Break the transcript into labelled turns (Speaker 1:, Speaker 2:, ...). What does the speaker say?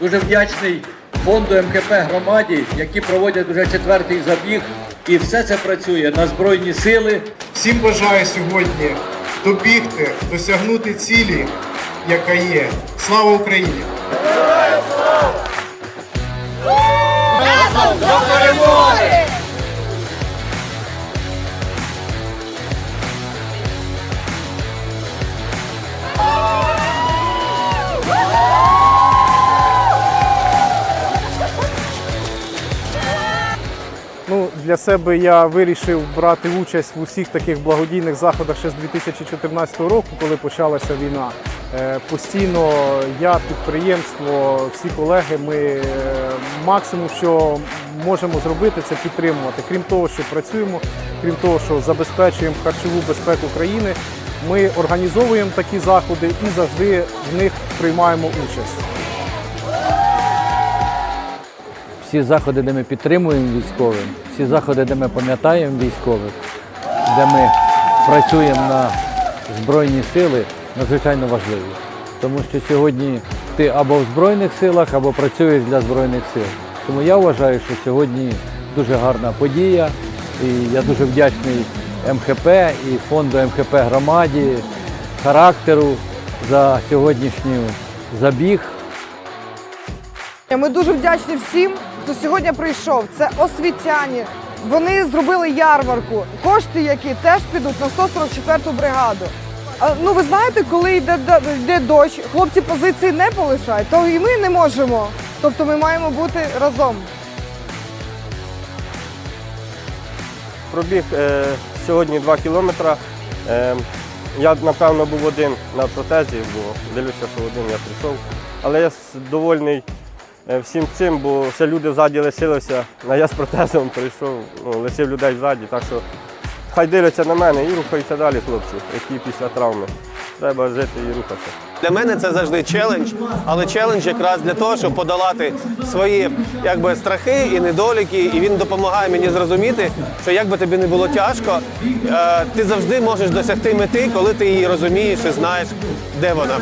Speaker 1: Дуже вдячний фонду МКП громаді, які проводять вже четвертий забіг. І все це працює на Збройні сили,
Speaker 2: Всім бажаю сьогодні добігти, досягнути цілі, яка є. Слава Україні!
Speaker 3: Разом до перемоги!
Speaker 4: Ну, для себе я вирішив брати участь в усіх таких благодійних заходах ще з 2014 року, коли почалася війна. Е, Постійно я, підприємство, всі колеги, ми е, максимум, що можемо зробити, це підтримувати. Крім того, що працюємо, крім того, що забезпечуємо харчову безпеку країни, ми організовуємо такі заходи і завжди в них приймаємо участь.
Speaker 5: Всі заходи, де ми підтримуємо військових, всі заходи, де ми пам'ятаємо військових, де ми працюємо на Збройні сили, надзвичайно важливі. Тому що сьогодні ти або в Збройних силах, або працюєш для Збройних сил. Тому я вважаю, що сьогодні дуже гарна подія. І я дуже вдячний МХП і фонду МХП громаді, характеру за сьогоднішній забіг.
Speaker 6: Ми дуже вдячні всім, хто сьогодні прийшов. Це освітяні. Вони зробили ярмарку. Кошти, які теж підуть на 144-ту бригаду. Ну ви знаєте, коли йде, йде дощ, хлопці позиції не полишають, то і ми не можемо. Тобто ми маємо бути разом.
Speaker 7: Пробіг е, сьогодні 2 кілометри. Е, я, напевно, був один на протезі, бо дивлюся, що один я прийшов. Але я довольний всім цим, бо все люди ззаді лишилися, а я з протезом прийшов, ну, лишив людей ззаді. Так що хай дивляться на мене і рухаються далі, хлопці, які після травми. Треба жити і рухатися.
Speaker 8: Для мене це завжди челендж, але челендж якраз для того, щоб подолати свої якби, страхи і недоліки. І він допомагає мені зрозуміти, що як би тобі не було тяжко, е, ти завжди можеш досягти мети, коли ти її розумієш і знаєш, де вона.